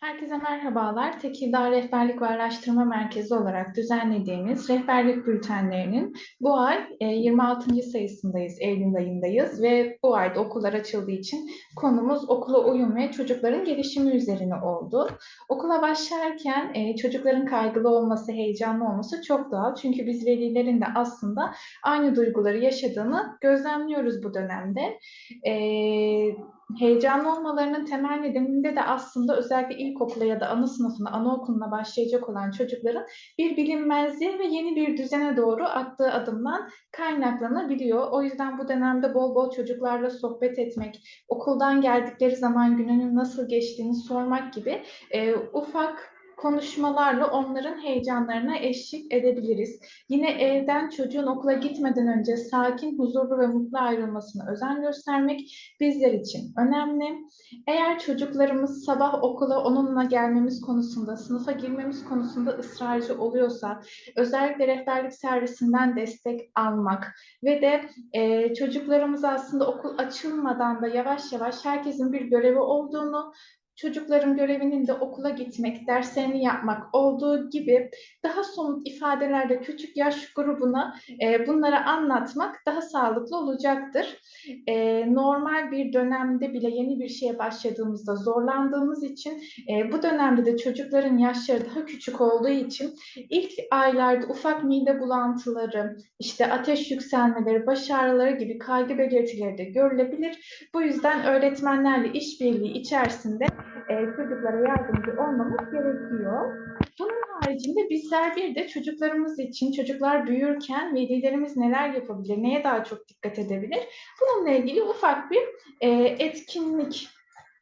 Herkese merhabalar. Tekirdağ Rehberlik ve Araştırma Merkezi olarak düzenlediğimiz rehberlik bültenlerinin bu ay 26. E, sayısındayız, Eylül ayındayız ve bu ayda okullar açıldığı için konumuz okula uyum ve çocukların gelişimi üzerine oldu. Okula başlarken e, çocukların kaygılı olması, heyecanlı olması çok doğal. Çünkü biz velilerin de aslında aynı duyguları yaşadığını gözlemliyoruz bu dönemde. Evet heyecanlı olmalarının temel nedeninde de aslında özellikle ilkokula ya da ana sınıfına, anaokuluna başlayacak olan çocukların bir bilinmezliğe ve yeni bir düzene doğru attığı adımdan kaynaklanabiliyor. O yüzden bu dönemde bol bol çocuklarla sohbet etmek, okuldan geldikleri zaman gününün nasıl geçtiğini sormak gibi e, ufak konuşmalarla onların heyecanlarına eşlik edebiliriz. Yine evden çocuğun okula gitmeden önce sakin, huzurlu ve mutlu ayrılmasına özen göstermek bizler için önemli. Eğer çocuklarımız sabah okula onunla gelmemiz konusunda, sınıfa girmemiz konusunda ısrarcı oluyorsa, özellikle rehberlik servisinden destek almak ve de e, çocuklarımız aslında okul açılmadan da yavaş yavaş herkesin bir görevi olduğunu, çocukların görevinin de okula gitmek, derslerini yapmak olduğu gibi daha somut ifadelerle küçük yaş grubuna e, bunları anlatmak daha sağlıklı olacaktır. E, normal bir dönemde bile yeni bir şeye başladığımızda zorlandığımız için e, bu dönemde de çocukların yaşları daha küçük olduğu için ilk aylarda ufak mide bulantıları, işte ateş yükselmeleri, baş ağrıları gibi kaygı belirtileri de görülebilir. Bu yüzden öğretmenlerle işbirliği içerisinde e, çocuklara yardımcı olmamız gerekiyor. Bunun haricinde bizler bir de çocuklarımız için, çocuklar büyürken velilerimiz neler yapabilir, neye daha çok dikkat edebilir? Bununla ilgili ufak bir e, etkinlik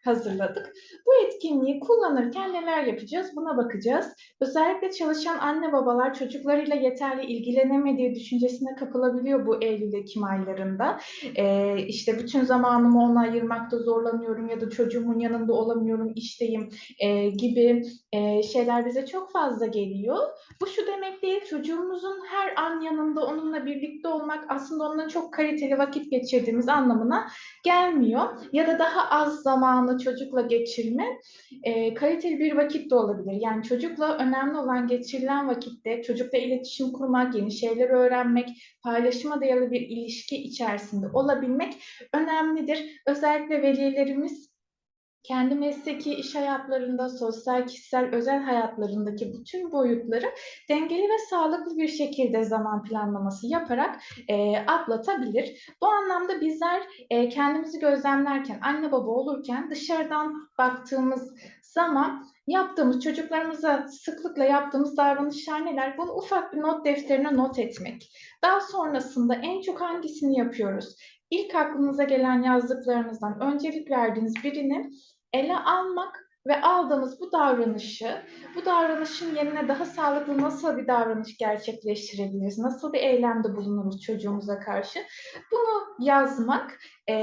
hazırladık. Bu etkinliği kullanırken neler yapacağız buna bakacağız. Özellikle çalışan anne babalar çocuklarıyla yeterli ilgilenemediği düşüncesine kapılabiliyor bu Eylül-Ekim aylarında. Ee, işte bütün zamanımı ona ayırmakta zorlanıyorum ya da çocuğumun yanında olamıyorum, işteyim e, gibi e, şeyler bize çok fazla geliyor. Bu şu demek değil, çocuğumuzun her an yanında onunla birlikte olmak aslında onunla çok kaliteli vakit geçirdiğimiz anlamına gelmiyor. Ya da daha az zamanı çocukla geçirme e, kaliteli bir vakit de olabilir. Yani çocukla önemli olan geçirilen vakitte çocukla iletişim kurmak, yeni şeyler öğrenmek, paylaşıma dayalı bir ilişki içerisinde olabilmek önemlidir. Özellikle velilerimiz kendi mesleki iş hayatlarında, sosyal, kişisel, özel hayatlarındaki bütün boyutları dengeli ve sağlıklı bir şekilde zaman planlaması yaparak e, atlatabilir. Bu anlamda bizler e, kendimizi gözlemlerken, anne baba olurken dışarıdan baktığımız zaman yaptığımız, çocuklarımıza sıklıkla yaptığımız davranışlar neler? Bunu ufak bir not defterine not etmek. Daha sonrasında en çok hangisini yapıyoruz? İlk aklınıza gelen yazdıklarınızdan öncelik verdiğiniz birini ele almak ve aldığımız bu davranışı, bu davranışın yerine daha sağlıklı nasıl bir davranış gerçekleştirebiliriz, nasıl bir eylemde bulunuruz çocuğumuza karşı, bunu yazmak e,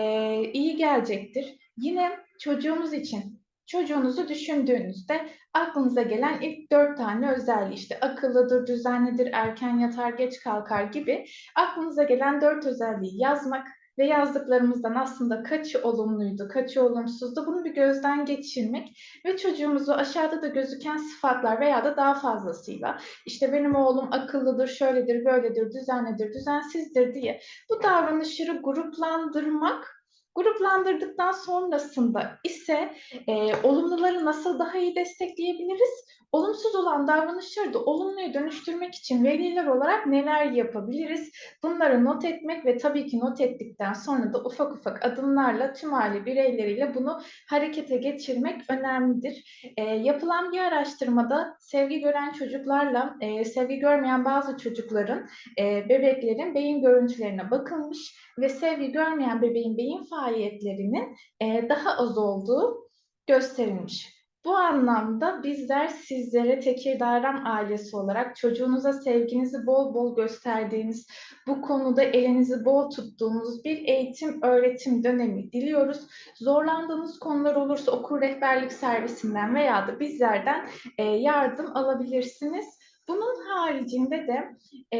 iyi gelecektir. Yine çocuğumuz için çocuğunuzu düşündüğünüzde aklınıza gelen ilk dört tane özelliği işte akıllıdır, düzenlidir, erken yatar, geç kalkar gibi aklınıza gelen dört özelliği yazmak ve yazdıklarımızdan aslında kaçı olumluydu, kaçı olumsuzdu? Bunu bir gözden geçirmek ve çocuğumuzu aşağıda da gözüken sıfatlar veya da daha fazlasıyla işte benim oğlum akıllıdır, şöyledir, böyledir, düzenlidir, düzensizdir diye bu davranışları gruplandırmak Gruplandırdıktan sonrasında ise e, olumluları nasıl daha iyi destekleyebiliriz? Olumsuz olan davranışları da olumluya dönüştürmek için veliler olarak neler yapabiliriz? Bunları not etmek ve tabii ki not ettikten sonra da ufak ufak adımlarla tüm aile bireyleriyle bunu harekete geçirmek önemlidir. E, yapılan bir araştırmada sevgi gören çocuklarla e, sevgi görmeyen bazı çocukların, e, bebeklerin beyin görüntülerine bakılmış ve sevgi görmeyen bebeğin beyin faaliyetlerinin e, daha az olduğu gösterilmiş. Bu anlamda bizler sizlere Tekirdağ ailesi olarak çocuğunuza sevginizi bol bol gösterdiğiniz, bu konuda elinizi bol tuttuğunuz bir eğitim öğretim dönemi diliyoruz. Zorlandığınız konular olursa okul rehberlik servisinden veya da bizlerden e, yardım alabilirsiniz. Bunun haricinde de e,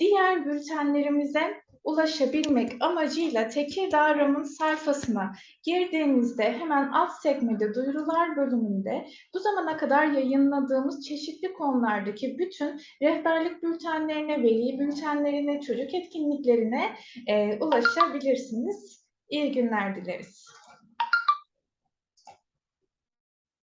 diğer bültenlerimize ulaşabilmek amacıyla Tekirdağ RAM'ın sayfasına girdiğinizde hemen alt sekmede duyurular bölümünde bu zamana kadar yayınladığımız çeşitli konulardaki bütün rehberlik bültenlerine, veli bültenlerine, çocuk etkinliklerine e, ulaşabilirsiniz. İyi günler dileriz.